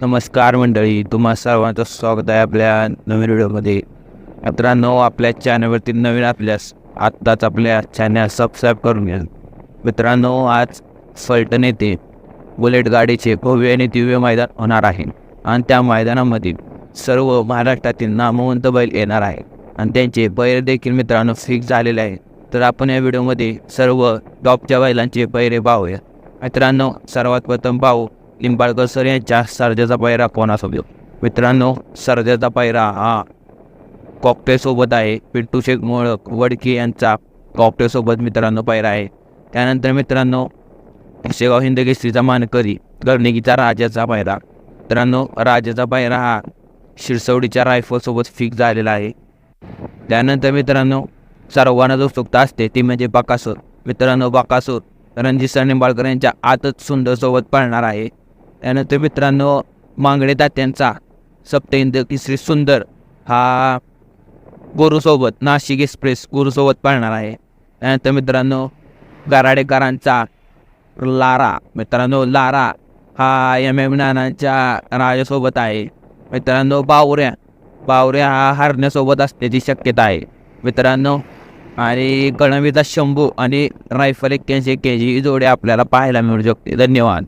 नमस्कार मंडळी तुम्हा सर्वांचं स्वागत आहे आपल्या नवीन व्हिडिओमध्ये. मित्रांनो आपल्या चॅनलवरती नवीन आपल्यास आत्ताच आपल्या चॅनल सबस्क्राईब करून घ्या. मित्रांनो आज फलटण येथे बुलेट गाडीचे भव्य आणि दिव्य मैदान होणार आहे. आणि त्या मैदानामध्ये सर्व महाराष्ट्रातील नामवंत बैल येणार आहे आणि त्यांचे पैरे देखील मित्रांनो फिक्स झालेले आहे तर आपण या व्हिडिओमध्ये सर्व टॉपच्या बैलांचे पैरे पाहूया. मित्रांनो सर्वात प्रथम पाहू लिंबाळकर सर यांच्या सर्जाचा पायरा कोणासोबत मित्रांनो सर्जाचा पायरा हा कॉकटेलसोबत आहे. पिंटू शेख मोळक वडके यांचा कॉकटेलसोबत मित्रांनो पायरा आहे. त्यानंतर मित्रांनो शेगाव हिंद केसरीचा मानकरी गर्णिकीचा राजाचा पायरा. मित्रांनो राजाचा पायरा हा शिरसवडीच्या रायफलसोबत फिक्स झालेला आहे. त्यानंतर मित्रांनो सर्वांना जो उत्सुकता असते ती म्हणजे बाकासूर. मित्रांनो बाकासूर रणजित सर निंबाळकर यांच्या आतच सुंदरसोबत पाळणार आहे. त्यानंतर मित्रांनो मांगडे तात्यांचा सप्तहिंद तिसरी सुंदर हा गुरुसोबत नाशिक एक्सप्रेस गुरुसोबत पाळणार आहे. त्यानंतर मित्रांनो गराडेकरांचा लारा मित्रांनो लारा हा एम एम नानांच्या राजासोबत आहे. मित्रांनो बावऱ्या बावऱ्या हा हरण्यासोबत असण्याची शक्यता आहे. मित्रांनो आणि गणवीचा शंभू आणि रायफल एक्क्याऐंशी के जी जोडी आपल्याला पाहायला मिळू शकते धन्यवाद.